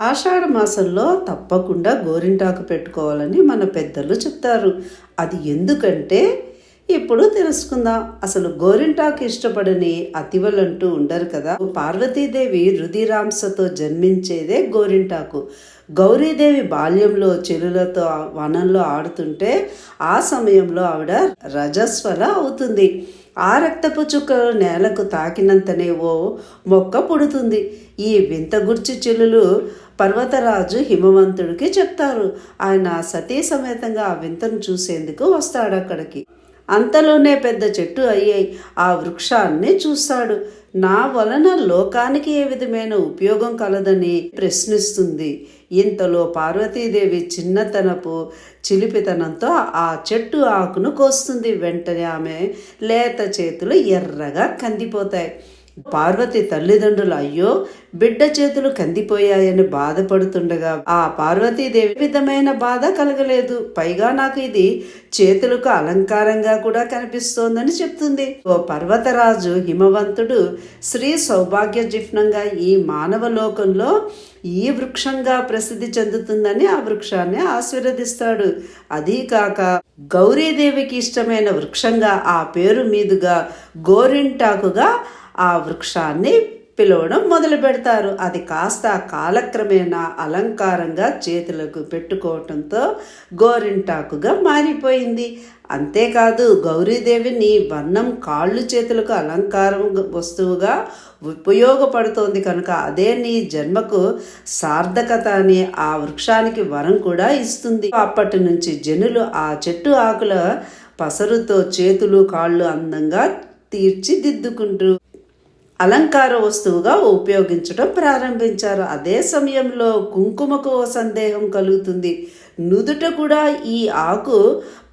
ఆషాఢ మాసంలో తప్పకుండా గోరింటాకు పెట్టుకోవాలని మన పెద్దలు చెప్తారు. అది ఎందుకంటే ఇప్పుడు తెలుసుకుందాం. అసలు గోరింటాకు ఇష్టపడని అతివలంటూ ఉండరు కదా. పార్వతీదేవి రుధిరాంసతో జన్మించేదే గోరింటాకు. గౌరీదేవి బాల్యంలో చెరులతో వనంలో ఆడుతుంటే ఆ సమయంలో ఆవిడ రజస్వల అవుతుంది. ఆ రక్తపు చుక్కలు నేలకు తాకినంతనే ఓ మొక్క పుడుతుంది. ఈ వింత గుర్చి చెల్లులు పర్వతరాజు హిమవంతుడికి చెప్తారు. ఆయన సతీ సమేతంగా ఆ వింతను చూసేందుకు వస్తాడు అక్కడికి అంతలోనే పెద్ద చెట్టు అయ్యాయి ఆ వృక్షాన్ని చూస్తాడు. నా వలన లోకానికి ఏ విధమైన ఉపయోగం కలదని ప్రశ్నిస్తుంది. ఇంతలో పార్వతీదేవి చిన్నతనపు చిలిపితనంతో ఆ చెట్టు ఆకును కోస్తుంది. వెంటనే ఆమె లేత చేతులు ఎర్రగా కందిపోతాయి. పార్వతి తల్లిదండ్రులు అయ్యో బిడ్డ చేతులు కందిపోయాయని బాధపడుతుండగా ఆ పార్వతీదేవి విధమైన బాధ కలగలేదు. పైగా నాకు ఇది చేతులకు అలంకారంగా కూడా కనిపిస్తోందని చెప్తుంది. ఓ పర్వతరాజు హిమవంతుడు శ్రీ సౌభాగ్య జిఫ్నంగా ఈ మానవ లోకంలో ఈ వృక్షంగా ప్రసిద్ధి చెందుతుందని ఆ వృక్షాన్ని ఆశీర్వదిస్తాడు. అదీ కాక గౌరీదేవికి ఇష్టమైన వృక్షంగా ఆ పేరు మీదుగా గోరింటాకుగా ఆ వృక్షాన్ని పిలవడం మొదలు పెడతారు. అది కాస్త కాలక్రమేణా అలంకారంగా చేతులకు పెట్టుకోవటంతో గోరింటాకుగా మారిపోయింది. అంతేకాదు గౌరీదేవిని వర్ణం కాళ్ళు చేతులకు అలంకారం వస్తువుగా ఉపయోగపడుతోంది కనుక అదే నీ జన్మకు సార్థకత అని ఆ వృక్షానికి వరం కూడా ఇస్తుంది. అప్పటి నుంచి జనులు ఆ చెట్టు ఆకుల పసరుతో చేతులు కాళ్ళు అందంగా తీర్చిదిద్దుకుంటూ అలంకార వస్తువుగా ఉపయోగించడం ప్రారంభించారు. అదే సమయంలో కుంకుమకు సందేహం కలుగుతుంది. నుదుట కూడా ఈ ఆకు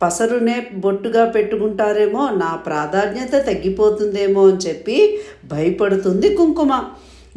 పసరునే బొట్టుగా పెట్టుకుంటారేమో నా ప్రాధాన్యత తగ్గిపోతుందేమో అని చెప్పి భయపడుతుంది కుంకుమ.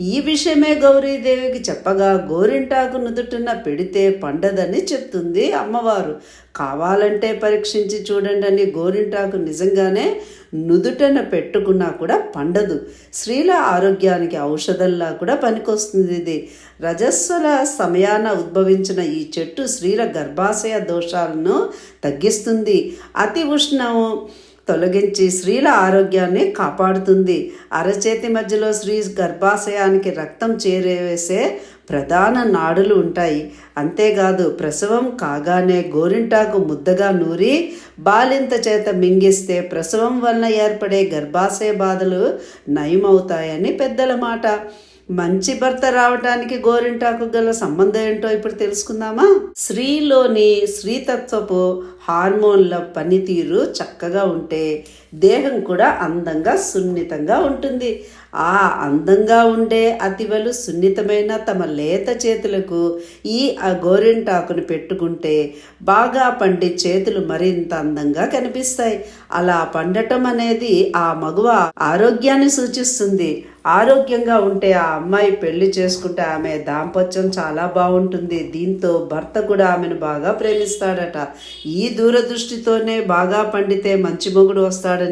ఈ విషయమే గౌరీదేవికి చెప్పగా గోరింటాకు నుదుటిన పెడితే పండదని చెప్తుంది అమ్మవారు. కావాలంటే పరీక్షించి చూడండి అని గోరింటాకు నిజంగానే నుదుటన పెట్టుకున్నా కూడా పండదు. స్త్రీల ఆరోగ్యానికి ఔషధంలా కూడా పనికొస్తుంది ఇది. రజస్వల సమయాన ఉద్భవించిన ఈ చెట్టు స్త్రీల గర్భాశయ దోషాలను తగ్గిస్తుంది. అతి ఉష్ణం తొలగించి స్త్రీల ఆరోగ్యాన్ని కాపాడుతుంది. అరచేతి మధ్యలో స్త్రీ గర్భాశయానికి రక్తం చేరవేసే ప్రధాన నాడులు ఉంటాయి. అంతేకాదు ప్రసవం కాగానే గోరింటాకు ముద్దగా నూరి బాలింత చేత మింగిస్తే ప్రసవం వలన ఏర్పడే గర్భాశయ బాధలు నయమవుతాయని పెద్దల మాట. మంచి భర్త రావటానికి గోరింటాకు గల సంబంధం ఏంటో ఇప్పుడు తెలుసుకుందామా? స్త్రీలోని స్త్రీతత్వపు హార్మోన్ల పనితీరు చక్కగా ఉంటే దేహం కూడా అందంగా సున్నితంగా ఉంటుంది. ఆ అందంగా ఉండే అతివలు సున్నితమైన తమ లేత చేతులకు ఈ ఆ గోరింటాకును పెట్టుకుంటే బాగా పండి చేతులు మరింత అందంగా కనిపిస్తాయి. అలా పండటం అనేది ఆ మగువ ఆరోగ్యాన్ని సూచిస్తుంది. ఆరోగ్యంగా ఉంటే ఆ అమ్మాయి పెళ్ళి చేసుకుంటే ఆమె దాంపత్యం చాలా బాగుంటుంది. దీంతో భర్త కూడా ఆమెను బాగా ప్రేమిస్తాడట. ఈ దూరదృష్టితోనే బాగా పండితే మంచి మొగుడు వస్తాడని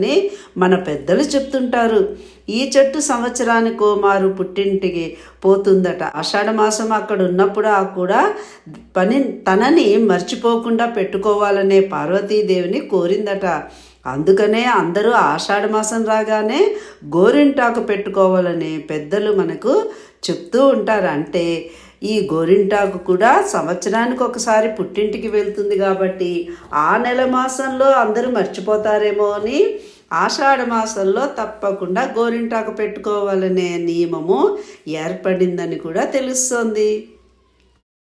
మన పెద్దలు చెప్తుంటారు. ఈ చెట్టు సంవత్సరానికో మారు పుట్టింటికి పోతుందట. ఆషాఢ మాసం అక్కడ ఉన్నప్పుడు ఆ కూడా పని తనని మర్చిపోకుండా పెట్టుకోవాలనే పార్వతీదేవిని కోరిందట. అందుకనే అందరూ ఆషాఢ మాసం రాగానే గోరింటాకు పెట్టుకోవాలని పెద్దలు మనకు చెప్తూ ఉంటారు అంటే ఈ గోరింటాకు కూడా సంవత్సరానికి ఒకసారి పుట్టింటికి వెళ్తుంది కాబట్టి ఆ నెల మాసంలో అందరూ మర్చిపోతారేమో అని ఆషాఢ మాసంలో తప్పకుండా గోరింటాకు పెట్టుకోవాలనే నియమము ఏర్పడిందని కూడా తెలుస్తోంది.